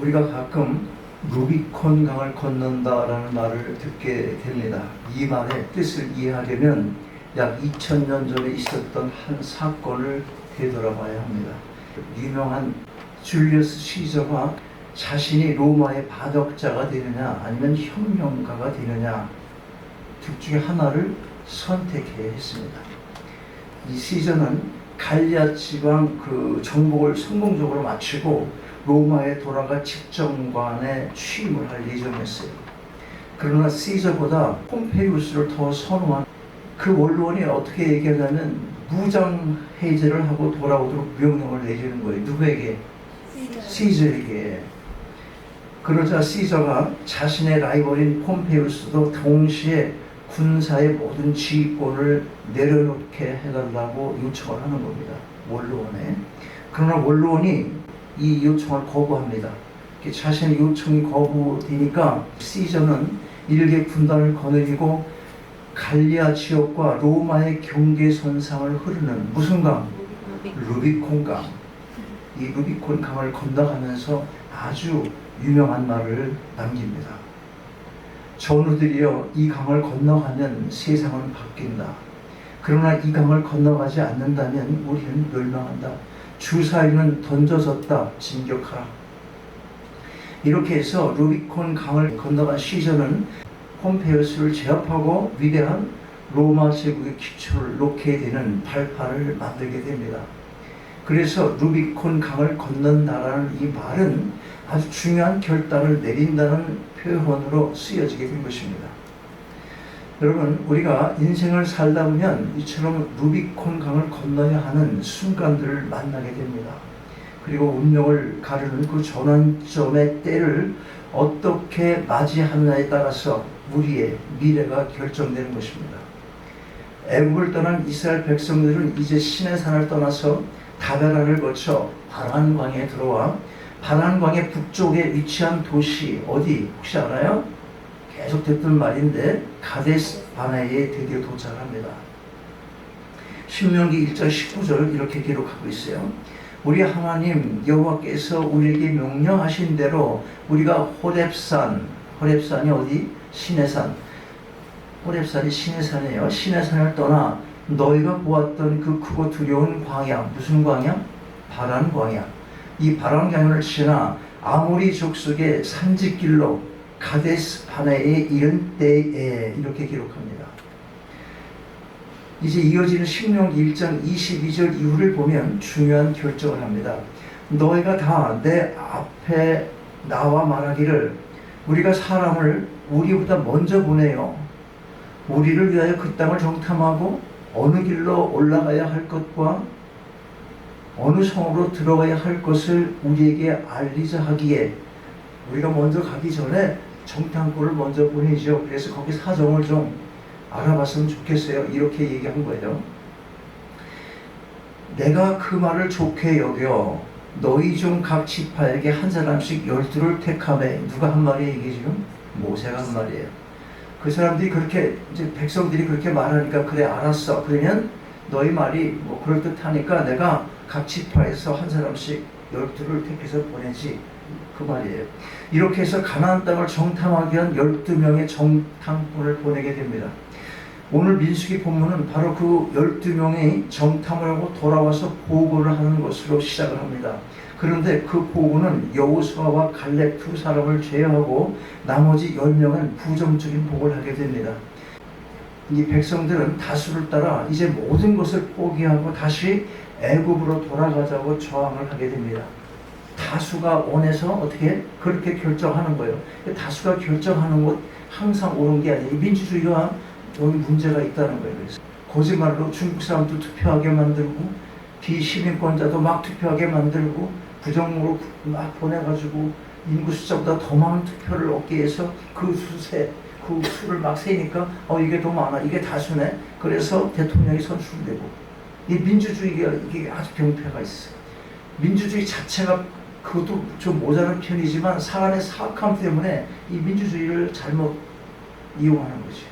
우리가 가끔 루비콘 강을 건넌다라는 말을 듣게 됩니다. 이 말의 뜻을 이해하려면 약 2000년 전에 있었던 한 사건을 되돌아봐야 합니다. 유명한 줄리어스 시저가 자신이 로마의 반역자가 되느냐 아니면 혁명가가 되느냐 둘 중에 하나를 선택해야 했습니다. 이 시저는 갈리아 지방 그 정복을 성공적으로 마치고 로마에 돌아가 집정관에 취임을 할 예정이었어요. 그러나 시저보다 폼페이우스를 더 선호한 그 원로원이 어떻게 얘기하냐면 무장 해제를 하고 돌아오도록 명령을 내리는 거예요. 누구에게? 시저에게. 그러자 시저가 자신의 라이벌인 폼페이우스도 동시에 군사의 모든 지휘권을 내려놓게 해달라고 요청을 하는 겁니다. 원로원에. 그러나 원로원이 이 요청을 거부합니다. 자신의 요청이 거부되니까 시저는 일개 군단을 거느리고 갈리아 지역과 로마의 경계선상을 흐르는 무슨 강? 루비콘 강. 이 루비콘 강을 건너가면서 아주 유명한 말을 남깁니다. 전우들이여 이 강을 건너가면 세상은 바뀐다. 그러나 이 강을 건너가지 않는다면 우리는 멸망한다. 주사위는 던져졌다. 진격하라. 이렇게 해서 루비콘 강을 건너간 시저는 폼페이우스를 제압하고 위대한 로마 제국의 기초를 놓게 되는 발판을 만들게 됩니다. 그래서 루비콘 강을 건넌다라는 이 말은 아주 중요한 결단을 내린다는 표현으로 쓰여지게 된 것입니다. 여러분, 우리가 인생을 살다 보면 이처럼 루비콘 강을 건너야 하는 순간들을 만나게 됩니다. 그리고 운명을 가르는 그 전환점의 때를 어떻게 맞이하느냐에 따라서 우리의 미래가 결정되는 것입니다. 애국을 떠난 이스라엘 백성들은 이제 시내산을 떠나서 다베라를 거쳐 바란광에 들어와 바란광의 북쪽에 위치한 도시 어디 혹시 알아요? 계속 듣던 말인데 가데스 바나에 드디어 도착합니다. 신명기 1장 19절 이렇게 기록하고 있어요. 우리 하나님 여호와께서 우리에게 명령하신 대로 우리가 호렙산 호렙산이 어디? 시내산 호렙산이 시내산이에요. 시내산을 떠나 너희가 보았던 그 크고 두려운 광야 무슨 광야? 바란 광야. 이 바란 광야를 지나 아모리 족속의 산지길로 가데스 바나에 이른 때에 이렇게 기록합니다. 이제 이어지는 신명기 1장 22절 이후를 보면 중요한 결정을 합니다. 너희가 다 내 앞에 나와 말하기를 우리가 사람을 우리보다 먼저 보내요. 우리를 위하여 그 땅을 정탐하고 어느 길로 올라가야 할 것과 어느 성으로 들어가야 할 것을 우리에게 알리자 하기에 우리가 먼저 가기 전에 정탐꾼을 먼저 보내죠. 그래서 거기 사정을 좀 알아봤으면 좋겠어요. 이렇게 얘기한 거예요. 내가 그 말을 좋게 여겨 너희 중 각 지파에게 한 사람씩 열두를 택함에 누가 한 말이에요 이게 지금 모세가 한 말이에요. 그 사람들이 그렇게 이제 백성들이 그렇게 말하니까 그래 알았어. 그러면 너희 말이 뭐 그럴 듯하니까 내가 각 지파에서 한 사람씩 열두를 택해서 보내지 그 말이에요. 이렇게 해서 가나안 땅을 정탐하기 위한 12명의 정탐꾼을 보내게 됩니다. 오늘 민수기 본문은 바로 그 12명이 정탐을 하고 돌아와서 보고를 하는 것으로 시작을 합니다. 그런데 그 보고는 여호수아와 갈렙 두 사람을 제외하고 나머지 10명은 부정적인 보고를 하게 됩니다. 이 백성들은 다수를 따라 이제 모든 것을 포기하고 다시 애굽으로 돌아가자고 저항을 하게 됩니다. 다수가 원해서 어떻게 그렇게 결정하는 거예요. 다수가 결정하는 것 항상 옳은 게 아니에요. 민주주의가 여기 문제가 있다는 거예요. 그래서 거짓말로 중국 사람도 투표하게 만들고 비시민권자도 막 투표하게 만들고 부정으로 막 보내가지고 인구 숫자보다 더 많은 투표를 얻기 위해서 그 수세 그 수를 막 세니까 어 이게 더 많아 이게 다수네 그래서 대통령이 선출되고 이 민주주의가 이게 아주 병폐가 있어 민주주의 자체가 그것도 좀 모자란 편이지만 사람의 사악함 때문에 이 민주주의를 잘못 이용하는 거지.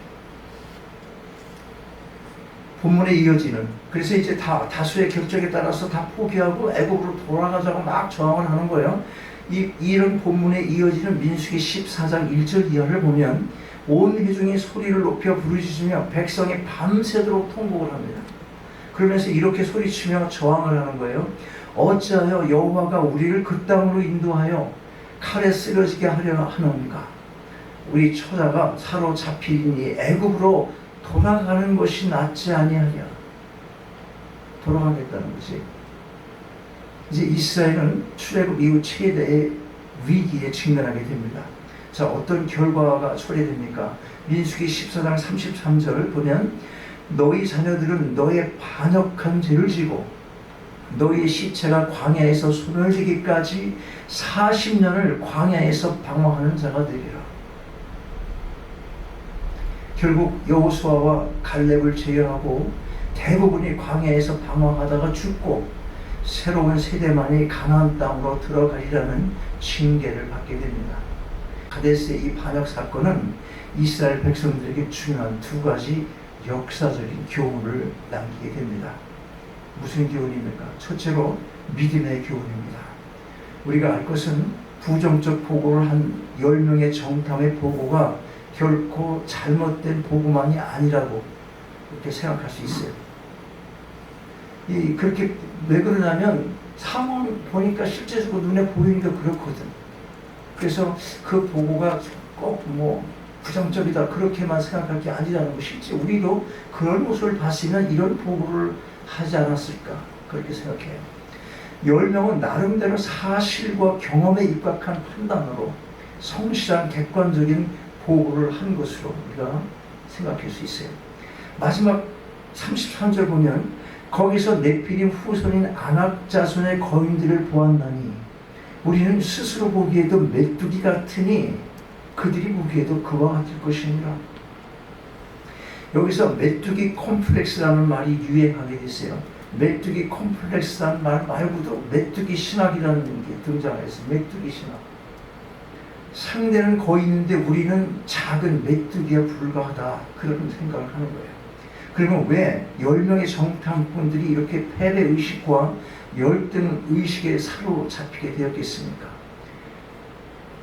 본문에 이어지는 그래서 이제 다 다수의 결정에 따라서 다 포기하고 애국으로 돌아가자고 막 저항을 하는 거예요. 이, 이런 본문에 이어지는 민수기 14장 1절 이하를 보면 온 회중이 소리를 높여 부르짖으며 백성이 밤새도록 통곡을 합니다. 그러면서 이렇게 소리치며 저항을 하는 거예요. 어찌하여 여호와가 우리를 그 땅으로 인도하여 칼에 쓰러지게 하려 하는가? 우리 처자가 사로잡히니 애굽으로 돌아가는 것이 낫지 아니하냐? 돌아가겠다는 거지. 이제 이스라엘은 출애굽 이후 최대의 위기에 직면하게 됩니다. 자, 어떤 결과가 초래됩니까? 민수기 14장 33절을 보면 너희 자녀들은 너의 반역한 죄를 지고 너희 시체가 광야에서 소멸되기까지 40년을 광야에서 방황하는 자가 되리라. 결국 여호수아와 갈렙을 제외하고 대부분이 광야에서 방황하다가 죽고 새로운 세대만이 가나안 땅으로 들어가리라는 징계를 받게 됩니다. 가데스의 이 반역 사건은 이스라엘 백성들에게 중요한 두 가지 역사적인 교훈을 남기게 됩니다. 무슨 교훈입니까? 첫째로 믿음의 교훈입니다. 우리가 알 것은 부정적 보고를 한 10명의 정탐의 보고가 결코 잘못된 보고만이 아니라고 이렇게 생각할 수 있어요. 이 그렇게 왜 그러냐면 상황 보니까 실제적으로 눈에 보이니까 그렇거든. 그래서 그 보고가 꼭 뭐 부정적이다 그렇게만 생각할 게 아니라는 거 실제 우리도 그런 모습을 봤으면 이런 보고를 하지 않았을까 그렇게 생각해요. 열 명은 나름대로 사실과 경험에 입각한 판단으로 성실한 객관적인 보고를 한 것으로 우리가 생각할 수 있어요. 마지막 33절 보면 거기서 네피림 후손인 아낙 자손의 거인들을 보았나니 우리는 스스로 보기에도 메뚜기 같으니 그들이 보기에도 그와 같을 것이니라. 여기서 메뚜기 콤플렉스라는 말이 유행하게 됐어요. 메뚜기 콤플렉스라는 말 말고도 메뚜기 신학이라는 게 등장했어요. 메뚜기 신학. 상대는 거인인데 우리는 작은 메뚜기에 불과하다. 그런 생각을 하는 거예요. 그러면 왜 10명의 정탐꾼들이 이렇게 패배 의식과 열등 의식에 사로잡히게 되었겠습니까?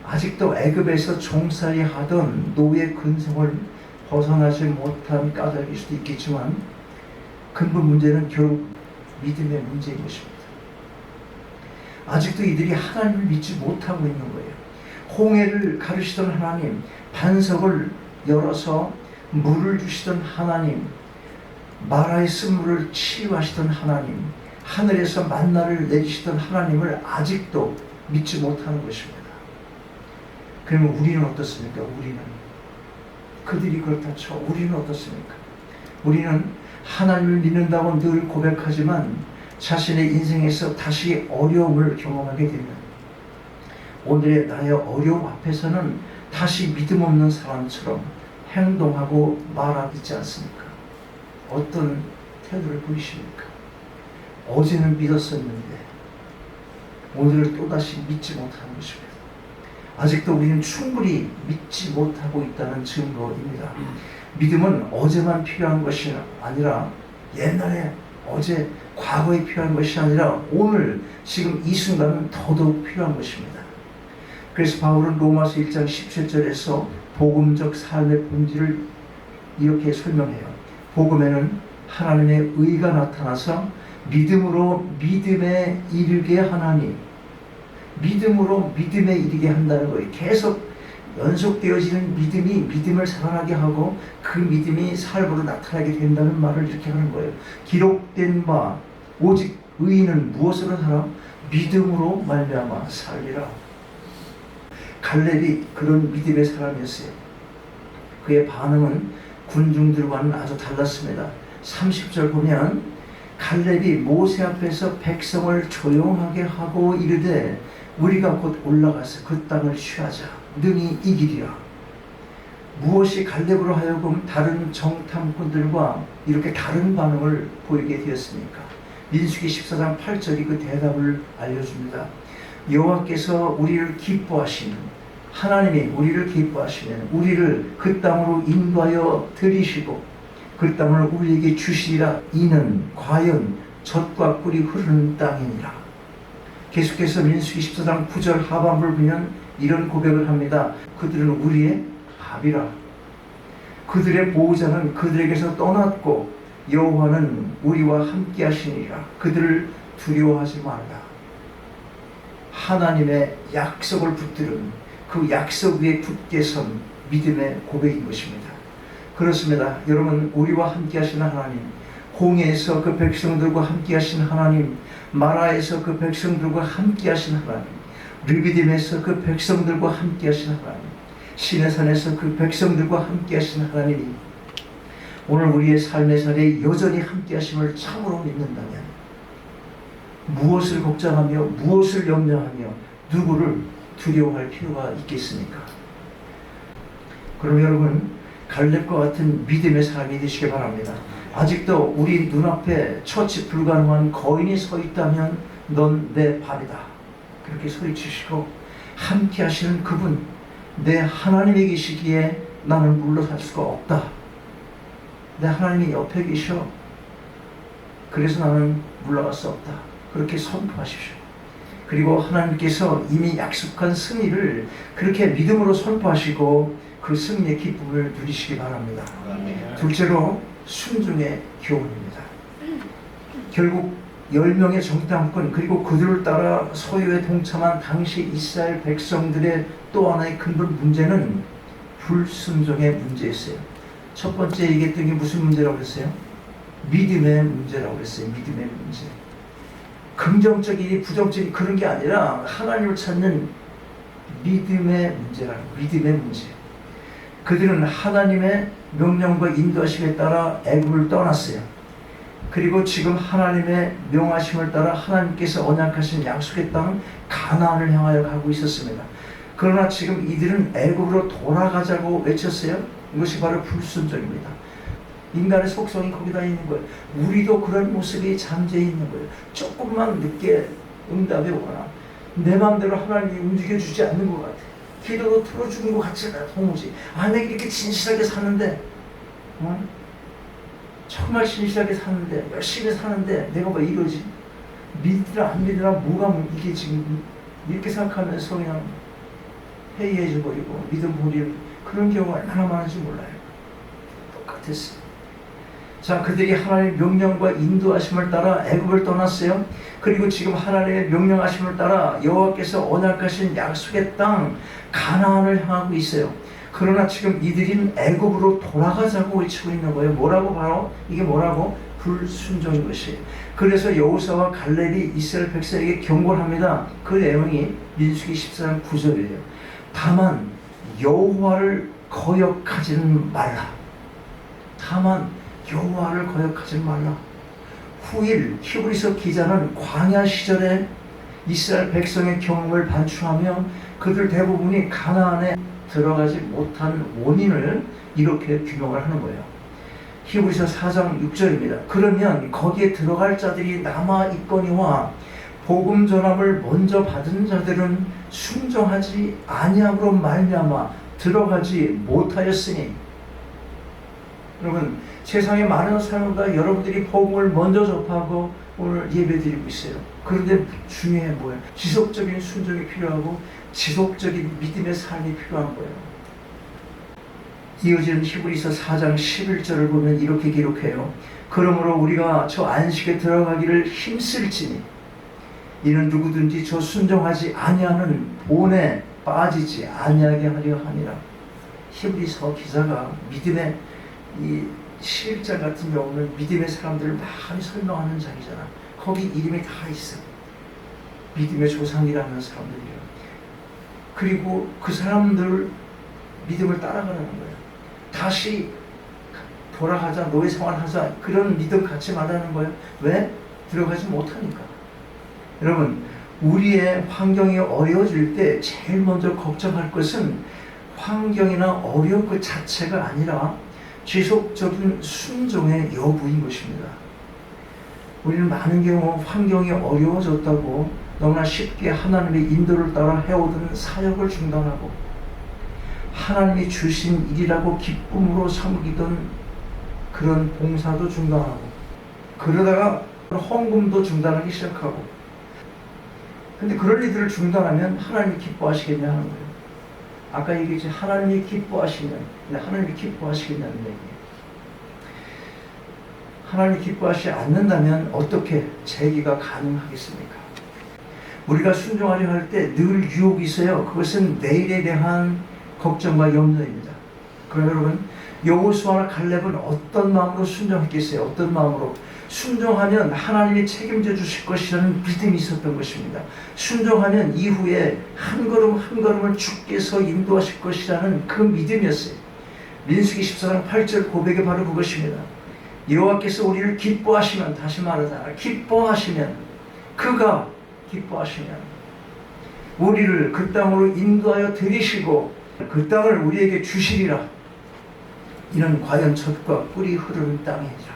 아직도 애굽에서 종살이 하던 노예 근성을 벗어나지 못한 까닭일 수도 있겠지만 근본 문제는 결국 믿음의 문제인 것입니다. 아직도 이들이 하나님을 믿지 못하고 있는 거예요. 홍해를 가르시던 하나님, 반석을 열어서 물을 주시던 하나님, 마라의 쓴물을 치유하시던 하나님, 하늘에서 만나를 내리시던 하나님을 아직도 믿지 못하는 것입니다. 그러면 우리는 어떻습니까? 우리는 그들이 그렇다 쳐. 우리는 어떻습니까? 우리는 하나님을 믿는다고 늘 고백하지만 자신의 인생에서 다시 어려움을 경험하게 되면 오늘의 나의 어려움 앞에서는 다시 믿음 없는 사람처럼 행동하고 말하고 있지 않습니까? 어떤 태도를 보이십니까? 어제는 믿었었는데 오늘을 또다시 믿지 못하는 것입니다. 아직도 우리는 충분히 믿지 못하고 있다는 증거입니다. 믿음은 어제만 필요한 것이 아니라 옛날에 어제 과거에 필요한 것이 아니라 오늘 지금 이 순간은 더더욱 필요한 것입니다. 그래서 바울은 로마서 1장 17절에서 복음적 삶의 본질을 이렇게 설명해요. 복음에는 하나님의 의가 나타나서 믿음으로 믿음에 이르게 하나니 믿음으로 믿음에 이르게 한다는 거예요. 계속 연속되어지는 믿음이 믿음을 살아나게 하고 그 믿음이 삶으로 나타나게 된다는 말을 이렇게 하는 거예요. 기록된 바 오직 의인은 무엇으로 살아? 믿음으로 말미암아 살리라. 갈렙이 그런 믿음의 사람이었어요. 그의 반응은 군중들과는 아주 달랐습니다. 30절 보면 갈렙이 모세 앞에서 백성을 조용하게 하고 이르되 우리가 곧 올라가서 그 땅을 취하자 능히 이기리라. 무엇이 갈렙으로 하여금 다른 정탐꾼들과 이렇게 다른 반응을 보이게 되었습니까? 민수기 14장 8절이 그 대답을 알려줍니다. 여호와께서 우리를 기뻐하시는 하나님이 우리를 기뻐하시면 우리를 그 땅으로 인도하여 들이시고 그 땅을 우리에게 주시리라 이는 과연 젖과 꿀이 흐르는 땅이니라 계속해서 민수기 14장 9절 하반부를 보면 이런 고백을 합니다. 그들은 우리의 밥이라. 그들의 보호자는 그들에게서 떠났고 여호와는 우리와 함께 하시니라. 그들을 두려워하지 말라. 하나님의 약속을 붙들은 그 약속 위에 굳게 선 믿음의 고백인 것입니다. 그렇습니다. 여러분 우리와 함께 하시는 하나님 홍해에서 그 백성들과 함께 하신 하나님 마라에서 그 백성들과 함께 하신 하나님 르비딤에서 그 백성들과 함께 하신 하나님 시내산에서 그 백성들과 함께 하신 하나님이 오늘 우리의 삶의 자리에 여전히 함께 하심을 참으로 믿는다면 무엇을 걱정하며 무엇을 염려하며 누구를 두려워할 필요가 있겠습니까? 그럼 여러분 갈렙과 같은 믿음의 사람이 되시기 바랍니다. 아직도 우리 눈앞에 처치 불가능한 거인이 서 있다면 넌 내 밥이다. 그렇게 소리치시고 함께 하시는 그분 내 하나님이 계시기에 나는 물러설 수가 없다. 내 하나님이 옆에 계셔. 그래서 나는 물러갈 수 없다. 그렇게 선포하십시오. 그리고 하나님께서 이미 약속한 승리를 그렇게 믿음으로 선포하시고 그 승리의 기쁨을 누리시기 바랍니다. 둘째로 순종의 교훈입니다. 결국 10명의 정탐꾼 그리고 그들을 따라 소유에 동참한 당시 이스라엘 백성들의 또 하나의 근본 문제는 불순종의 문제였어요. 첫 번째 얘기했던 게 무슨 문제라고 그랬어요? 믿음의 문제라고 그랬어요. 믿음의 문제. 긍정적이니 부정적이 그런 게 아니라 하나님을 찾는 믿음의 문제라는 믿음의 문제. 그들은 하나님의 명령과 인도하심에 따라 애굽을 떠났어요. 그리고 지금 하나님의 명하심을 따라 하나님께서 언약하신 약속의 땅 가나안을 향하여 가고 있었습니다. 그러나 지금 이들은 애굽으로 돌아가자고 외쳤어요. 이것이 바로 불순종입니다. 인간의 속성이 거기다 있는 거예요. 우리도 그런 모습이 잠재 있는 거예요. 조금만 늦게 응답이 오거나 내 마음대로 하나님이 움직여주지 않는 것 같아. 기도도 틀어주는 것 같지가 도무지. 아, 내가 이렇게 진실하게 사는데, 어? 정말 진실하게 사는데, 열심히 사는데, 내가 왜 이러지? 믿으라, 안 믿으라, 뭐가 이게 지금, 이렇게 생각하면서 그냥 회의해져 버리고, 믿음 버리는 그런 경우가 얼마나 많은지 몰라요. 똑같았어요. 자, 그들이 하나님의 명령과 인도하심을 따라 애굽을 떠났어요. 그리고 지금 하나님의 명령하심을 따라 여호와께서 언약하신 약속의 땅 가나안을 향하고 있어요. 그러나 지금 이들은 애굽으로 돌아가자고 외치고 있는 거예요. 뭐라고 바로 이게 뭐라고 불순종인 것이에요. 그래서 여호사와 갈렙이 이스라엘 백성에게 경고를 합니다. 그 내용이 민수기 14장 9절이에요. 다만 여호와를 거역하지는 말라. 다만 여호와를 거역하지 말라. 후일 히브리서 기자는 광야 시절에 이스라엘 백성의 경험을 반추하며 그들 대부분이 가나안에 들어가지 못한 원인을 이렇게 규명을 하는 거예요. 히브리서 4장 6절입니다. 그러면 거기에 들어갈 자들이 남아 있거니와 복음 전함을 먼저 받은 자들은 순종하지 아니함으로 말미암아 들어가지 못하였으니 여러분 세상에 많은 사람보다 여러분들이 복음을 먼저 접하고 오늘 예배드리고 있어요. 그런데 중요해 뭐예요? 지속적인 순종이 필요하고 지속적인 믿음의 삶이 필요한 거예요. 이어지는 히브리서 4장 11절을 보면 이렇게 기록해요. 그러므로 우리가 저 안식에 들어가기를 힘쓸지니 이는 누구든지 저 순종하지 아니하는 본에 빠지지 아니하게 하려 함이라. 히브리서 기자가 믿음의 이 11절 같은 경우는 믿음의 사람들을 많이 설명하는 장이잖아. 거기 이름이 다 있어. 믿음의 조상이라는 사람들이요. 그리고 그 사람들 믿음을 따라가는 거예요. 다시 돌아가자, 노예 생활하자 그런 믿음 갖지 말라는 거예요. 왜? 들어가지 못하니까. 여러분, 우리의 환경이 어려워질 때 제일 먼저 걱정할 것은 환경이나 어려운 것 자체가 아니라 지속적인 순종의 여부인 것입니다. 우리는 많은 경우 환경이 어려워졌다고 너무나 쉽게 하나님의 인도를 따라 해오던 사역을 중단하고 하나님이 주신 일이라고 기쁨으로 섬기던 그런 봉사도 중단하고 그러다가 헌금도 중단하기 시작하고 근데 그런 일들을 중단하면 하나님이 기뻐하시겠냐 하는 거예요. 아까 얘기했지 하나님이 기뻐하시면 근데 하나님이 기뻐하시겠냐는 얘기예요. 하나님이 기뻐하시지 않는다면 어떻게 재기가 가능하겠습니까? 우리가 순종하려 할 때 늘 유혹이 있어요. 그것은 내일에 대한 걱정과 염려입니다. 그럼 여러분 여호수아나 갈렙은 어떤 마음으로 순종했겠어요? 어떤 마음으로? 순종하면 하나님이 책임져 주실 것이라는 믿음이 있었던 것입니다. 순종하면 이후에 한 걸음 한 걸음을 주께서 인도하실 것이라는 그 믿음이었어요. 민수기 14장 8절 고백이 바로 그것입니다. 여호와께서 우리를 기뻐하시면 다시 말하자 기뻐하시면 그가 기뻐하시면 우리를 그 땅으로 인도하여 들이시고 그 땅을 우리에게 주시리라 이는 과연 젖과 꿀이 흐르는 땅이니라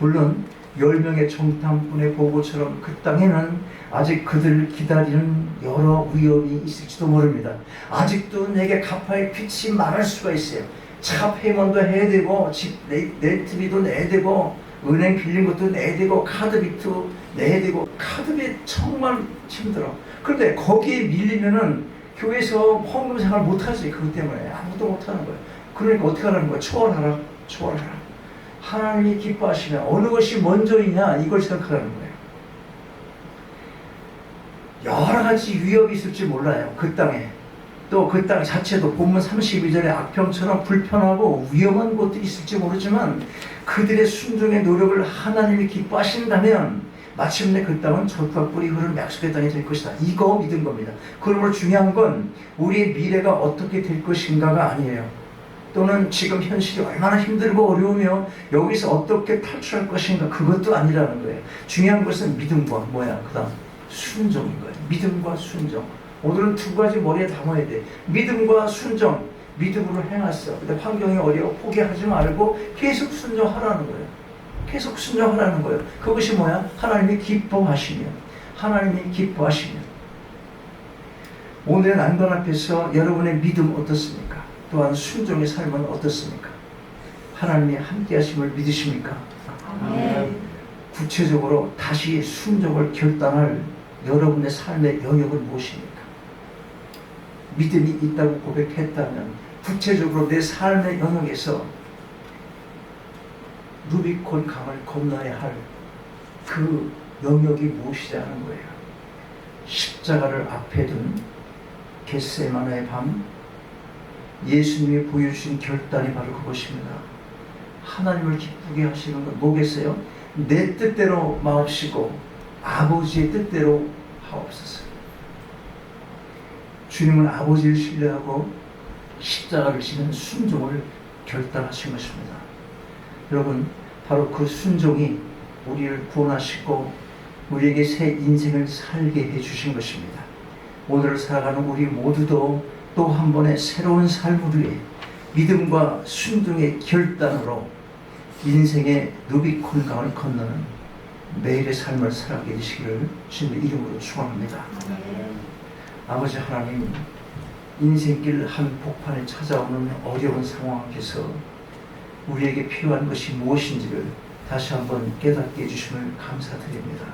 물론 열 명의 정탐꾼의 보고처럼 그 땅에는 아직 그들을 기다리는 여러 위험이 있을지도 모릅니다. 아직도 내게 갚아야 빛이 많을 수가 있어요. 차 페이먼도 해야 되고 집 레- 렌트비도 내야 되고 은행 빌린 것도 내야 되고 카드비도 내야 되고 카드비 정말 힘들어. 그런데 거기에 밀리면은 교회에서 헌금 생활 못하지 그것 때문에 아무것도 못하는 거예요. 그러니까 어떻게 하라는 거야? 초월하라, 초월하라. 하나님이 기뻐하시면 어느 것이 먼저이냐 이걸 생각하라는 거예요. 여러 가지 위협이 있을지 몰라요. 그 땅에. 또 그 땅 자체도 본문 32절에 악평처럼 불편하고 위험한 곳들이 있을지 모르지만 그들의 순종의 노력을 하나님이 기뻐하신다면 마침내 그 땅은 젖과 꿀이 흐르는 약속의 땅이 될 것이다. 이거 믿은 겁니다. 그러므로 중요한 건 우리의 미래가 어떻게 될 것인가가 아니에요. 또는 지금 현실이 얼마나 힘들고 어려우며 여기서 어떻게 탈출할 것인가 그것도 아니라는 거예요. 중요한 것은 믿음과 뭐야 그다음 순종인 거예요. 믿음과 순종. 오늘은 두 가지 머리에 담아야 돼. 믿음과 순종. 믿음으로 행하세요. 근데 환경이 어려워 포기하지 말고 계속 순종하라는 거예요. 계속 순종하라는 거예요. 그것이 뭐야? 하나님이 기뻐하시면 하나님이 기뻐하시면 오늘의 난관 앞에서 여러분의 믿음 어떻습니까? 또한 순종의 삶은 어떻습니까? 하나님이 함께 하심을 믿으십니까? 아멘. 구체적으로 다시 순종을 결단할 여러분의 삶의 영역은 무엇입니까? 믿음이 있다고 고백했다면 구체적으로 내 삶의 영역에서 루비콘 강을 건너야 할 그 영역이 무엇이냐는 거예요. 십자가를 앞에 둔 겟세마나의 밤 예수님이 보여주신 결단이 바로 그것입니다. 하나님을 기쁘게 하시는 건 뭐겠어요? 내 뜻대로 마옵시고 아버지의 뜻대로 하옵소서. 주님은 아버지를 신뢰하고 십자가를 지는 순종을 결단하신 것입니다. 여러분, 바로 그 순종이 우리를 구원하시고 우리에게 새 인생을 살게 해주신 것입니다. 오늘을 살아가는 우리 모두도 또 한 번의 새로운 삶을 위해 믿음과 순종의 결단으로 인생의 루비콘 강을 건너는 매일의 삶을 살아가게 되시기를 주님의 이름으로 축원합니다. 아버지 하나님 인생길 한 복판에 찾아오는 어려운 상황 앞에서 우리에게 필요한 것이 무엇인지를 다시 한번 깨닫게 해주심을 감사드립니다.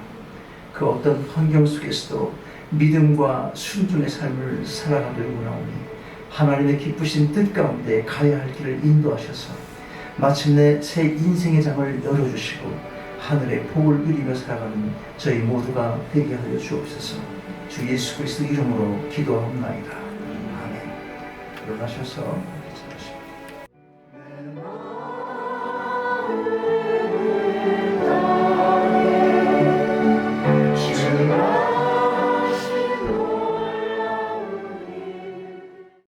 그 어떤 환경 속에서도 믿음과 순종의 삶을 살아가길 원하오니 하나님의 기쁘신 뜻 가운데 가야 할 길을 인도하셔서 마침내 새 인생의 장을 열어주시고 하늘의 복을 누리며 살아가는 저희 모두가 되게 하여 주옵소서 주 예수 그리스도 이름으로 기도하옵나이다. 아멘. 일어나셔서.